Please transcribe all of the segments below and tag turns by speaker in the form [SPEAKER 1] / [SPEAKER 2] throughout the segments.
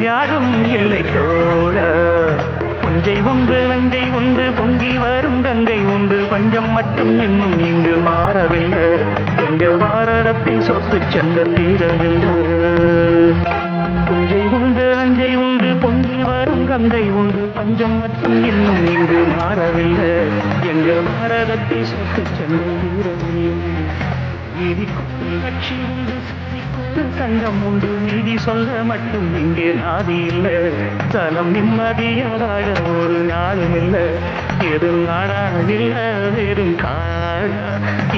[SPEAKER 1] யாரும் இல்லை தோழ புஞ்சை உண்டு நஞ்சை உண்டு பொங்கி வரும் கங்கை உண்டு. பஞ்சம் மட்டும் இன்னும் இங்கு மாறவில்லை. எங்கள் பாரதத்தின் சொத்து சென்ற தீரவில்லை. புஞ்சை உண்டு நஞ்சை உண்டு பொங்கி வரும் கங்கை உண்டு. பஞ்சம் மட்டும் இன்னும் இங்கு மாறவில்லை. எங்கள் சொத்து சென்ற தீரவில்லை நீதிக்குள் கட்சி உண்டு சதிக்குள் சங்கம் உண்டு. நீதி சொல்ல மட்டும் இங்கே நாதி இல்லை. தலம் நிம்மதியாக ஒரு நாளும் இல்லை. எதும் நாடா இல்லை வெறும் காடா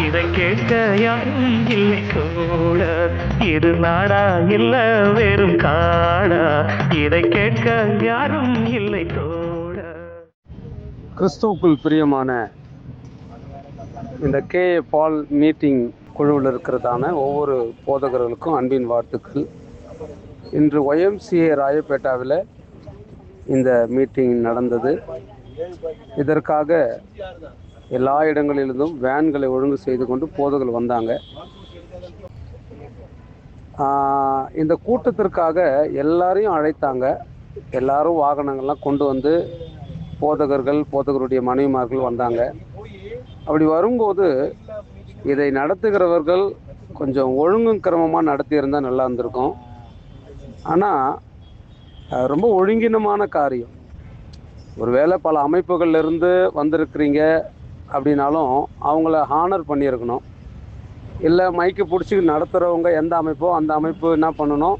[SPEAKER 1] இதை கேட்க யாரும் இல்லை கூட. இது நாடா இல்லை வெறும் காடா இதை கேட்க யாரும் இல்லை கூட.
[SPEAKER 2] கிறிஸ்துவுக்குள் பிரியமான இந்த கே பால் மீட்டிங் குழுவில் இருக்கிறதான ஒவ்வொரு போதகர்களுக்கும் அன்பின் வாழ்த்துக்கள். இன்று ஒய்எம்சிஏ ராயப்பேட்டாவில் இந்த மீட்டிங் நடந்தது. இதற்காக எல்லா இடங்களிலிருந்தும் வேன்களை ஒழுங்கு செய்து கொண்டு போதகர்கள் வந்தாங்க. இந்த கூட்டத்திற்காக எல்லாரையும் அழைத்தாங்க. எல்லாரும் வாகனங்கள்லாம் கொண்டு வந்து போதகர்கள் போதகருடைய மனைவிமார்கள் வந்தாங்க. அப்படி வரும்போது இதை நடத்துகிறவர்கள் கொஞ்சம் ஒழுங்கும் கிரமமாக நடத்தியிருந்தால் நல்லா இருந்திருக்கும். ஆனால் ரொம்ப ஒழுங்கினமான காரியம். ஒருவேளை பல அமைப்புகள்லேருந்து வந்திருக்கிறீங்க அப்படின்னாலும் அவங்கள ஹானர் பண்ணியிருக்கணும். இல்லை மைக்கு பிடிச்சி நடத்துகிறவங்க எந்த அமைப்போ அந்த அமைப்பு என்ன பண்ணணும்?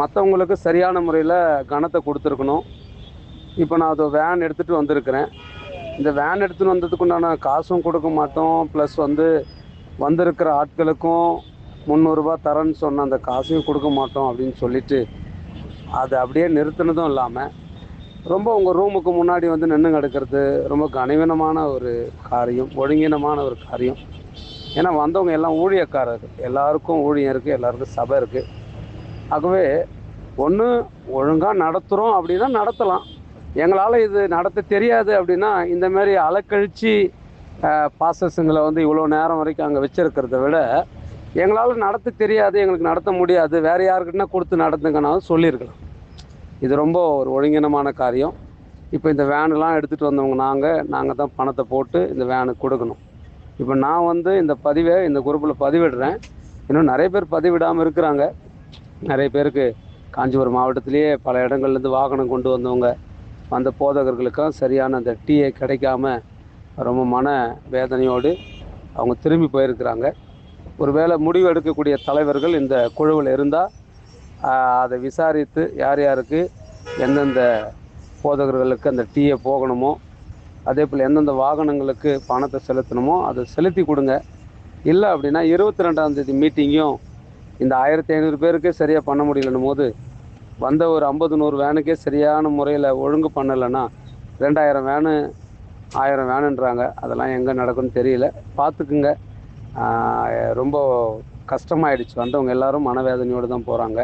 [SPEAKER 2] மற்றவங்களுக்கு சரியான முறையில் கணத்தை கொடுத்துருக்கணும். இப்போ நான் அது வேன் எடுத்துகிட்டு வந்திருக்கிறேன். இந்த வேன் எடுத்துன்னு வந்ததுக்கு உண்டான காசும் கொடுக்க மாட்டோம். ப்ளஸ் வந்து வந்திருக்கிற ஆட்களுக்கும் முந்நூறுரூபா தரேன்னு சொன்ன அந்த காசையும் கொடுக்க மாட்டோம் அப்படின்னு சொல்லிட்டு அதை அப்படியே நிறுத்தினதும் இல்லாமல் ரொம்ப உங்கள் ரூமுக்கு முன்னாடி வந்து நின்று கிடக்கிறது ரொம்ப கனிவனமான ஒரு காரியம் ஒழுங்கினமான ஒரு காரியம். ஏன்னா வந்தவங்க எல்லாம் ஊழியக்காரர். எல்லாருக்கும் ஊழியம் இருக்குது எல்லாருக்கும் சபை இருக்குது ஆகவே ஒன்று ஒழுங்காக நடத்துகிறோம் அப்படின்னா நடத்தலாம். எங்களால் இது நடத்த தெரியாது அப்படின்னா இந்த மாதிரி அலக்கழிச்சு பாசஸுங்களை வந்து இவ்வளோ நேரம் வரைக்கும் அங்கே வச்சுருக்கிறத விட எங்களால் நடத்த தெரியாது எங்களுக்கு நடத்த முடியாது வேறு யாருக்கிட்டனா கொடுத்து நடத்துங்கன்னாலும் சொல்லியிருக்கலாம் இது ரொம்ப ஒரு ஒழுங்கினமான காரியம். இப்போ இந்த வேனெல்லாம் எடுத்துகிட்டு வந்தவங்க நாங்கள் நாங்கள் தான் பணத்தை போட்டு இந்த வேனுக்கு கொடுக்கணும். இப்போ நான் வந்து இந்த பதிவை இந்த குரூப்பில் பதிவிடுறேன். இன்னும் நிறைய பேர் பதிவிடாமல் இருக்கிறாங்க. நிறைய பேருக்கு காஞ்சிபுரம் மாவட்டத்திலேயே பல இடங்கள்லேருந்து வாகனம் கொண்டு வந்தவங்க அந்த போதகர்களுக்கும் சரியான அந்த டீயை கிடைக்காம ரொம்ப மன வேதனையோடு அவங்க திரும்பி போயிருக்கிறாங்க. ஒருவேளை முடிவு எடுக்கக்கூடிய தலைவர்கள் இந்த குழுவில் இருந்தால் அதை விசாரித்து யார் யாருக்கு எந்தெந்த போதகர்களுக்கு அந்த டீயை போகணுமோ அதே போல் எந்தெந்த வாகனங்களுக்கு பணத்தை செலுத்தணுமோ அதை செலுத்தி கொடுங்க. இல்லை அப்படின்னா இருபத்தி ரெண்டாம் தேதி மீட்டிங்கும் இந்த ஆயிரத்தி ஐநூறு பேருக்கே சரியாக பண்ண முடியலன்னும் போது வந்த ஒரு ஐம்பது நூறு வேனுக்கே சரியான முறையில் ஒழுங்கு பண்ணலைன்னா ரெண்டாயிரம் வேனு ஆயிரம் வேனுன்றாங்க. அதெல்லாம் எங்கே நடக்கும்னு தெரியல. பார்த்துக்குங்க ரொம்ப கஷ்டமாயிடுச்சு. வந்தவங்க எல்லாரும் மனவேதனையோடு தான் போகிறாங்க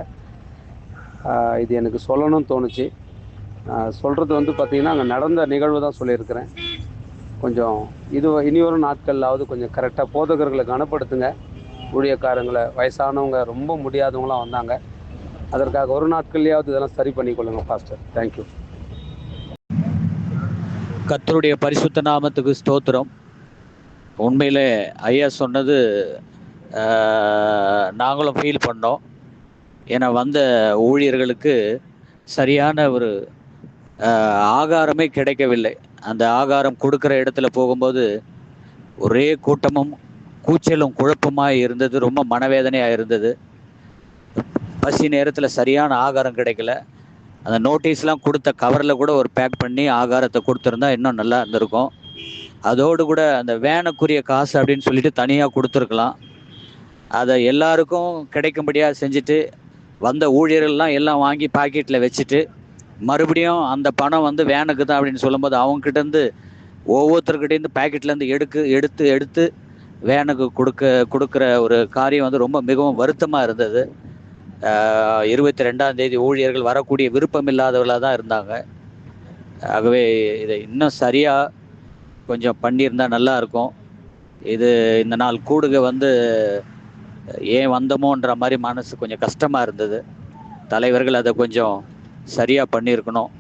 [SPEAKER 2] இது எனக்கு சொல்லணும்னு தோணுச்சு. சொல்கிறது வந்து பார்த்திங்கன்னா அங்கே நடந்த நிகழ்வு தான் சொல்லியிருக்கிறேன். கொஞ்சம் இது இனி வரும் நாட்கள்லாவது கொஞ்சம் கரெக்டாக போதகர்களை கனப்படுத்துங்க ஊழியக்காரங்களை வயசானவங்க ரொம்ப முடியாதவங்களாம் வந்தாங்க. அதற்காக ஒரு நாட்கள்லையாவது இதெல்லாம் சரி பண்ணிக்கொள்ளுங்க பாஸ்டர் தேங்க்யூ
[SPEAKER 3] கத்தருடைய பரிசுத்த நாமத்துக்கு ஸ்தோத்திரம். உண்மையிலே ஐயா சொன்னது நாங்களும் ஃபீல் பண்ணோம். ஏன்னா வந்த ஊழியர்களுக்கு சரியான ஒரு ஆகாரமே கிடைக்கவில்லை. அந்த ஆகாரம் கொடுக்குற இடத்துல போகும்போது ஒரே கூட்டமும் கூச்சலும் குழப்பமாக இருந்தது ரொம்ப மனவேதனையாக இருந்தது. பசி நேரத்தில் சரியான ஆகாரம் கிடைக்கல. அந்த நோட்டீஸ்லாம் கொடுத்த கவரில் கூட ஒரு பேக் பண்ணி ஆகாரத்தை கொடுத்துருந்தா இன்னும் நல்லா இருந்திருக்கும். அதோடு கூட அந்த வேனுக்குரிய காசு அப்படின்னு சொல்லிட்டு தனியாக கொடுத்துருக்கலாம். அதை எல்லாருக்கும் கிடைக்கும்படியாக செஞ்சுட்டு வந்த ஊழியர்கள்லாம் எல்லாம் வாங்கி பாக்கெட்டில் வச்சுட்டு மறுபடியும் அந்த பணம் வந்து வேனுக்கு தான் அப்படின்னு சொல்லும்போது அவங்ககிட்டேருந்து ஒவ்வொருத்தர்கிட்டேருந்து பாக்கெட்லேருந்து எடுக்கு எடுத்து எடுத்து வேனுக்கு கொடுக்க கொடுக்குற ஒரு காரியம் வந்து ரொம்ப மிகவும் வருத்தமாக இருந்தது. இருபத்தி ரெண்டாம் தேதி ஊழியர்கள் வரக்கூடிய விருப்பம் இல்லாதவர்களாக தான் இருந்தாங்க. ஆகவே இதை இன்னும் சரியாக கொஞ்சம் பண்ணியிருந்தால் நல்லா இருக்கும். இது இந்த நாள் கூடுக வந்து ஏன் வந்தோமோன்ற மாதிரி மனசு கொஞ்சம் கஷ்டமாக இருந்தது. தலைவர்கள் அதை கொஞ்சம் சரியாக பண்ணியிருக்கணும்.